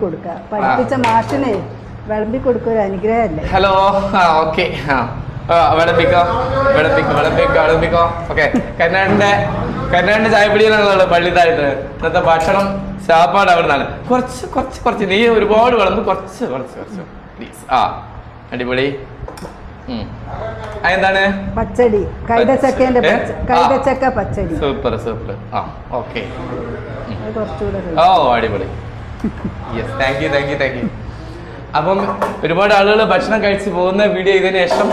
കൊടുക്കുക. പഠിപ്പിച്ച മാഷിനെ വിളമ്പി കൊടുക്കുക ഒരു അനുഗ്രഹമല്ലേ? ഹലോ ആ ഓക്കെ ആ. ആ, വിളമ്പിക്കോ? വിളമ്പിക്കോ? വിളമ്പിക്കോ? വിളമ്പിക്കോ? ഓക്കെ കന്നഡന്റെ കന്നഡന്റെ ചായപ്പിടിയിലാണുള്ളത് പള്ളി താഴത്ത് ഇന്നത്തെ ഭക്ഷണം ശാപ്പാട് അവിടെ നിന്നാണ് കുറച്ച് കുറച്ച് കുറച്ച്. നീ ഒരുപാട് വിളമ്പ്. കുറച്ച് കുറച്ച് കുറച്ച്. പ്ലീസ് ആ അടിപൊളി. ഉം. ആ, എന്താണ്? പച്ചടി. കൈതച്ചക്കേന്റെ ഏ? പച്ച- ആ. കൈതച്ചക്ക പച്ചടി. സൂപ്പർ സൂപ്പർ ആ ഓക്കെ അത് കുറച്ചുകൂടെ ഓ അടിപൊളി. Yes thank you thank you thank you അപ്പം ഒരുപാട് ആളുകൾ ഭക്ഷണം കഴിച്ച് പോകുന്ന വീഡിയോ ഇതിന് ശേഷം.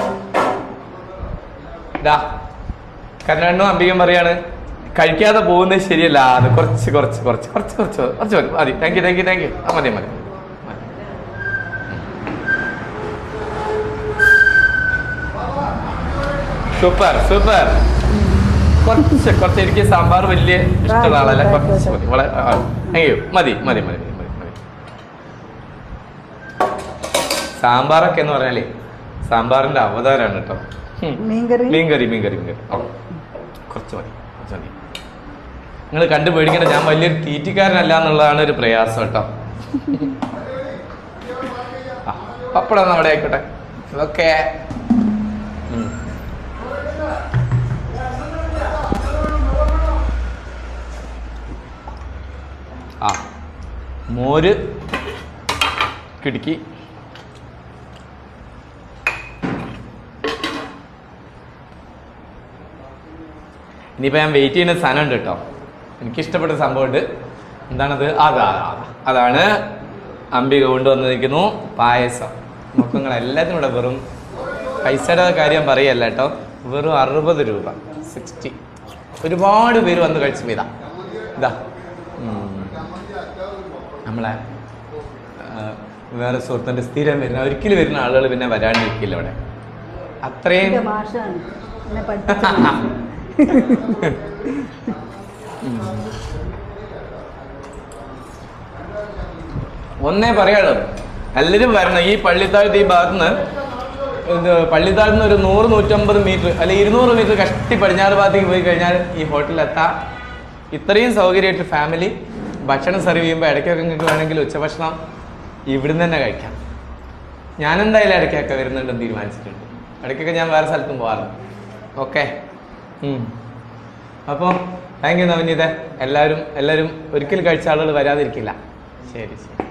ഇതാ കന്നണ്ണും അമ്പികം പറയാണ് കഴിക്കാതെ പോകുന്നത് ശരിയല്ല. അത് കുറച്ച് കുറച്ച് കുറച്ച് കുറച്ച് കുറച്ച് കുറച്ച് മതി. മതി. Thank you thank you thank you ആ മതി മതി. Super super. കുറച്ച് കുറച്ച് എനിക്ക് സാമ്പാർ വലിയ ഇഷ്ടമുള്ള ആളല്ല. കുറച്ച് മതി. വളരെ താങ്ക് യു മതി മതി മതി. സാമ്പാറൊക്കെ എന്ന് പറഞ്ഞാലേ സാമ്പാറിന്റെ അവതാരമാണ് കേട്ടോ. മീൻകറി? മീൻകറി മീൻകറി മീൻകറി. കുറച്ച് മതി കുറച്ച് മതി. നിങ്ങൾ കണ്ടു പേടിക്കേണ്ട ഞാൻ വലിയൊരു തീറ്റിക്കാരനല്ല എന്നുള്ളതാണ് ഒരു പ്രയാസം കേട്ടോ. ആ, പപ്പടം അവിടെ ആയിക്കോട്ടെ. ഓക്കെ. ആ മോര് കിടുക്കി. ഇനിയിപ്പോൾ ഞാൻ വെയിറ്റ് ചെയ്യുന്ന സാധനം ഉണ്ട് കേട്ടോ എനിക്കിഷ്ടപ്പെട്ട സംഭവമുണ്ട്. എന്താണത്? അതാ അതാ. അതാണ് അമ്പിക കൊണ്ടുവന്നിരിക്കുന്നു പായസം. മുഖങ്ങൾ നിങ്ങൾ എല്ലാത്തിനും കൂടെ വെറും പൈസയുടെ കാര്യം പറയല്ല കേട്ടോ വെറും അറുപത് രൂപ സിക്സ്റ്റി ഒരുപാട് പേര് വന്ന് കഴിച്ചു ഇതാ. ഇതാ. നമ്മളെ വേറെ സുഹൃത്തിന്റെ സ്ഥിരം വരുന്ന ഒരിക്കലും വരുന്ന ആളുകൾ പിന്നെ വരാണ്ടിരിക്കില്ല ഇവിടെ. അത്രയും ഒന്നേ പറയാളൂ എല്ലാവരും വരണം. ഈ പള്ളിത്താഴത്ത് ഈ ഭാഗത്തുനിന്ന് ഇത് പള്ളിത്താഴത്ത് ഒരു നൂറ് നൂറ്റമ്പത് മീറ്റർ അല്ലെ ഇരുന്നൂറ് മീറ്റർ കഷ്ടി പടിഞ്ഞാറ് ഭാഗത്തേക്ക് പോയി കഴിഞ്ഞാൽ ഈ ഹോട്ടലിൽ എത്താം. ഇത്രയും സൗകര്യമായിട്ട് ഫാമിലി ഭക്ഷണം സെർവ് ചെയ്യുമ്പോൾ ഇടയ്ക്കൊക്കെ നിങ്ങൾക്ക് വേണമെങ്കിൽ ഉച്ചഭക്ഷണം ഇവിടുന്ന് തന്നെ കഴിക്കാം. ഞാനെന്തായാലും ഇടയ്ക്കൊക്കെ വരുന്നുണ്ടെന്ന് തീരുമാനിച്ചിട്ടുണ്ട്. ഇടയ്ക്കൊക്കെ ഞാൻ വേറെ സ്ഥലത്തും പോകാറുണ്ട്. ഓക്കെ അപ്പോൾ താങ്ക് യു നവനീത. എല്ലാവരും എല്ലാവരും ഒരിക്കൽ കഴിച്ച ആളുകൾ വരാതിരിക്കില്ല. ശരി ശരി.